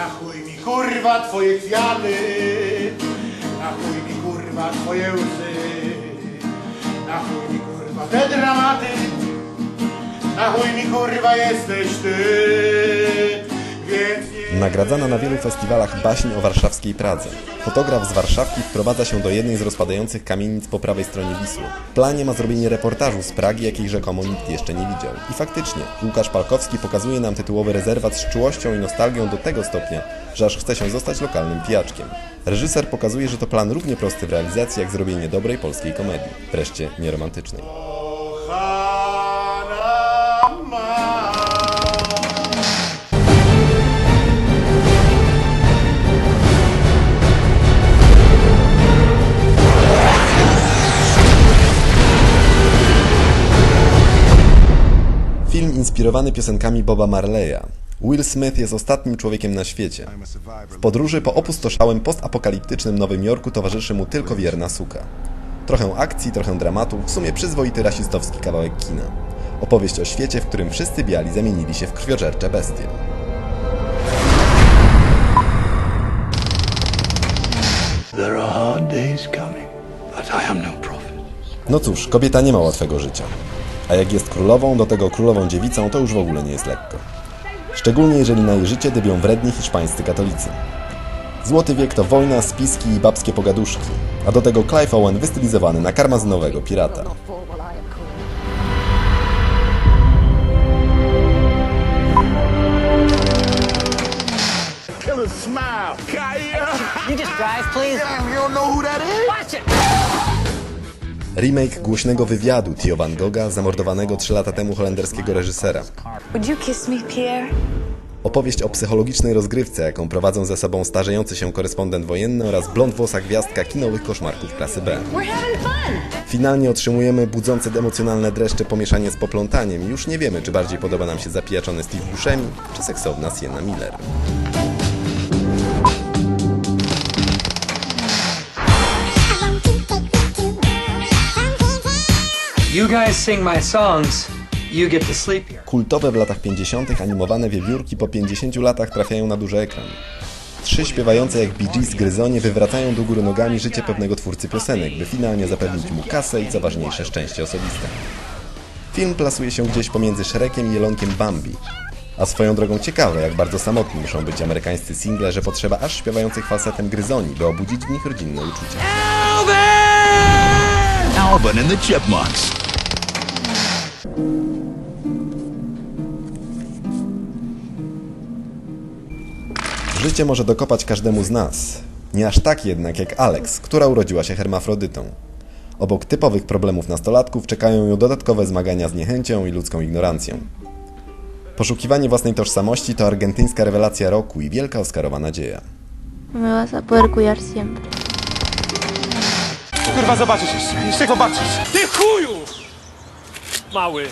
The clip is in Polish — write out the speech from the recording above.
Na chuj mi kurwa twoje kwiaty, na chuj mi kurwa twoje łzy, na chuj mi kurwa te dramaty, na chuj mi kurwa jesteś ty. Nagradzana na wielu festiwalach baśń o warszawskiej Pradze. Fotograf z Warszawki wprowadza się do jednej z rozpadających kamienic po prawej stronie Wisły. W planie ma zrobienie reportażu z Pragi, jakiej rzekomo nikt jeszcze nie widział. I faktycznie, Łukasz Palkowski pokazuje nam tytułowy rezerwat z czułością i nostalgią do tego stopnia, że aż chce się zostać lokalnym pijaczkiem. Reżyser pokazuje, że to plan równie prosty w realizacji, jak zrobienie dobrej polskiej komedii. Wreszcie nieromantycznej. Inspirowany piosenkami Boba Marleya. Will Smith jest ostatnim człowiekiem na świecie. W podróży po opustoszałym postapokaliptycznym Nowym Jorku towarzyszy mu tylko wierna suka. Trochę akcji, trochę dramatu, w sumie przyzwoity rasistowski kawałek kina. Opowieść o świecie, w którym wszyscy biali zamienili się w krwiożercze bestie. No. No cóż, kobieta nie ma łatwego życia. A jak jest królową, do tego królową dziewicą, to już w ogóle nie jest lekko. Szczególnie jeżeli na jej życie dybią wredni hiszpańscy katolicy. Złoty wiek to wojna, spiski i babskie pogaduszki, a do tego Clive Owen wystylizowany na karmazynowego pirata. Smile. You just drive, please. You don't know who that is? Watch it. Remake głośnego wywiadu Theo Van Gogha, zamordowanego 3 lata temu holenderskiego reżysera. Opowieść o psychologicznej rozgrywce, jaką prowadzą ze sobą starzejący się korespondent wojenny oraz blondwłosa gwiazdka kinowych koszmarków klasy B. Finalnie otrzymujemy budzące emocjonalne dreszcze pomieszanie z poplątaniem i już nie wiemy, czy bardziej podoba nam się zapijaczony Steve Buscemi, czy seksowna Sienna Miller. You guys sing my songs, you get to sleep here. Kultowe w latach 50. animowane wiewiórki po 50 latach trafiają na duży ekran. Trzy śpiewające jak Bee Gees gryzonie wywracają do góry nogami życie pewnego twórcy piosenek, by finalnie zapewnić mu kasę i co ważniejsze szczęście osobiste. Film plasuje się gdzieś pomiędzy Shrekiem i Jelonkiem Bambi. A swoją drogą ciekawe, jak bardzo samotni muszą być amerykańscy single, że potrzeba aż śpiewających falsetem gryzoni, by obudzić w nich rodzinne uczucia. Alvin and the Chipmunks. Życie może dokopać każdemu z nas. Nie aż tak jednak jak Alex, która urodziła się hermafrodytą. Obok typowych problemów nastolatków czekają ją dodatkowe zmagania z niechęcią i ludzką ignorancją. Poszukiwanie własnej tożsamości to argentyńska rewelacja roku i wielka Oscarowa nadzieja. Me vas a poder cuidar siempre. Kurwa, zobaczysz jeszcze, jeszcze zobaczysz. Ty chuju! Mały.